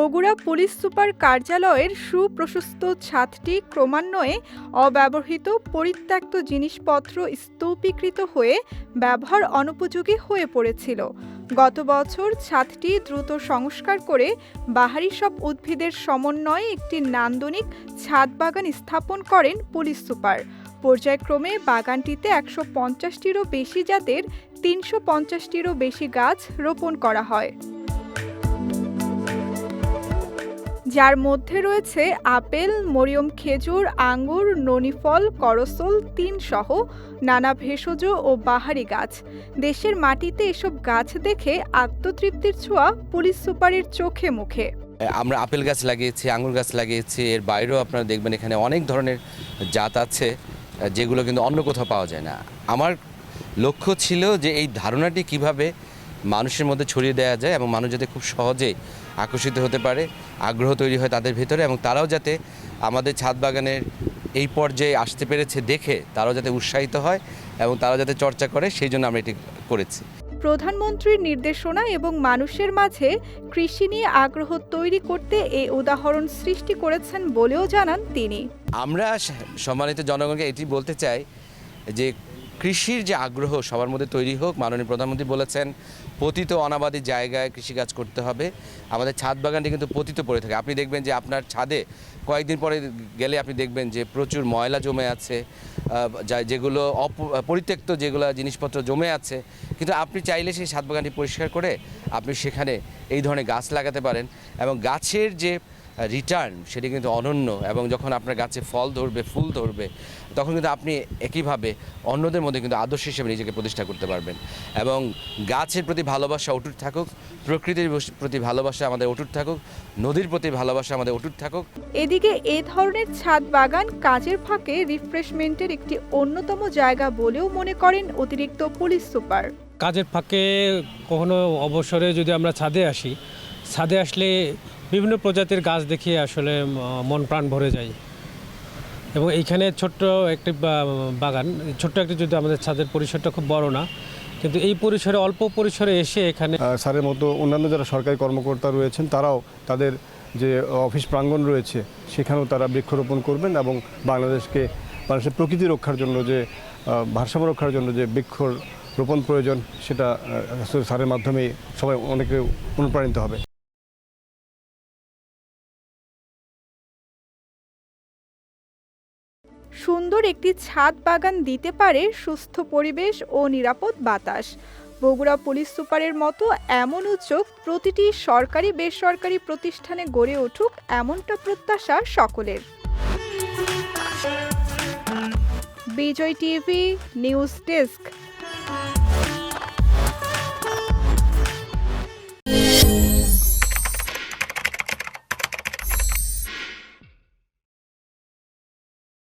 Bogura police super কার্যালয়ের সুপ্রশস্ত ছাদটি ক্রমান্বয়ে অব্যবহৃত পরিত্যক্ত জিনিসপত্র স্তূপীকৃত হয়ে ব্যবহার অনুপযোগী হয়ে পড়েছিল। গত বছর ছাদটি দ্রুত সংস্কার করে বাহারি সব উদ্ভিদের সমন্বয়ে একটি নান্দনিক ছাদ বাগান স্থাপন করেন পুলিশ সুপার। পর্যায়ক্রমে বাগানটিতে একশো পঞ্চাশটিরও বেশি জাতের তিনশো পঞ্চাশটিরও বেশি গাছ রোপণ করা হয়। যার মধ্যে রয়েছে আপেল, মরিয়ম খেজুর, আঙ্গুর, ননিফল, করসল তিন সহ নানা ভেষজ ও বাহারি গাছ। দেশের মাটিতে এসব গাছ দেখে আত্মতৃপ্তির ছোঁয়া পুলিশ সুপারের চোখে মুখে। আমরা আপেল গাছ লাগিয়েছি আঙুর গাছ লাগিয়েছি, এর বাইরেও আপনারা দেখবেন এখানে অনেক ধরনের জাত আছে যেগুলো কিন্তু অন্য কোথাও পাওয়া যায় না। আমার লক্ষ্য ছিল যে এই ধারণাটি কীভাবে মানুষের মধ্যে ছড়িয়ে দেওয়া যায় এবং মানুষ যাতে খুব সহজে আকর্ষিত হতে পারে আগ্রহ তৈরি হয় তাদের ভেতরে এবং তারাও যাতে আমাদের ছাদ বাগানের এই পর্যায়ে আসতে পেরেছে দেখে তারাও যাতে উৎসাহিত হয় এবং তারাও যাতে চর্চা করে সেই জন্য আমরা এটি করেছি। প্রধানমন্ত্রীর নির্দেশনা এবং মানুষের মাঝে কৃষি নিয়ে আগ্রহ তৈরি করতে এই উদাহরণ সৃষ্টি করেছেন বলেও জানান তিনি। আমরা সম্মানিত জনগণকে এটি বলতে চাই যে কৃষির যে আগ্রহ সবার মধ্যে তৈরি হোক, মাননীয় প্রধানমন্ত্রী বলেছেন, পতিত অনাবাদী জায়গায় কৃষিকাজ করতে হবে। আমাদের ছাদ বাগানটি কিন্তু পতিত পড়ে থাকে। আপনি দেখবেন যে আপনার ছাদে কয়েকদিন পরে গেলে আপনি দেখবেন যে প্রচুর ময়লা জমে আছে যেগুলো অপ- পরিত্যক্ত যেগুলো জিনিসপত্র জমে আছে। কিন্তু আপনি চাইলে সেই ছাদ বাগানটি পরিষ্কার করে আপনি সেখানে এই ধরনের গাছ লাগাতে পারেন এবং গাছের যে রিটার্ন সেটি কিন্তু অনন্য এবং যখন আপনার গাছে ফল ধরবে ফুল ধরবে তখন কিন্তু আপনি একইভাবে অন্যদের মধ্যে কিন্তু আদর্শ হিসেবে নিজেকে প্রতিষ্ঠা করতে পারবেন। এবং গাছের প্রতি ভালোবাসা অটুট থাকুক প্রকৃতির প্রতি ভালোবাসা আমাদের অটুট থাকুক নদীর প্রতি ভালোবাসা আমাদের অটুট থাকুক। এদিকে এ ধরনের ছাদ বাগান কাজের ফাঁকে রিফ্রেশমেন্টের একটি অন্যতম জায়গা বলেও মনে করেন অতিরিক্ত পুলিশ সুপার। কাজের ফাঁকে কখনো অবসরে যদি আমরা ছাদে আসি ছাদে আসলে বিভিন্ন প্রজাতির গাছ দেখিয়ে আসলে মন প্রাণ ভরে যায়। এবং এইখানে ছোট্ট একটি বাগান, ছোট্ট একটি যদি আমাদের ছাদের পরিসরটা খুব বড় না, কিন্তু এই পরিসরে, অল্প পরিসরে এসে এখানে স্যারের মতো অন্যান্য যারা সরকারি কর্মকর্তা রয়েছেন, তারাও তাদের যে অফিস প্রাঙ্গণ রয়েছে, সেখানেও তারা বৃক্ষরোপণ করবেন এবং বাংলাদেশকে মানুষের প্রকৃতি রক্ষার জন্য যে ভারসাম্য রক্ষার জন্য যে বৃক্ষ রোপণ প্রয়োজন, সেটা স্যারের মাধ্যমে সবাই অনেকে অনুপ্রাণিত হবে। সুন্দর একটি ছাদ বাগান দিতে পারে সুস্থ পরিবেশ ও নিরাপদ বাতাস। বগুড়া পুলিশ সুপারের মতো এমন উদ্যোগ প্রতিটি সরকারি বেসরকারি প্রতিষ্ঠানে গড়ে উঠুক এমনটা প্রত্যাশা সকলের। Bijoy TV, news desk.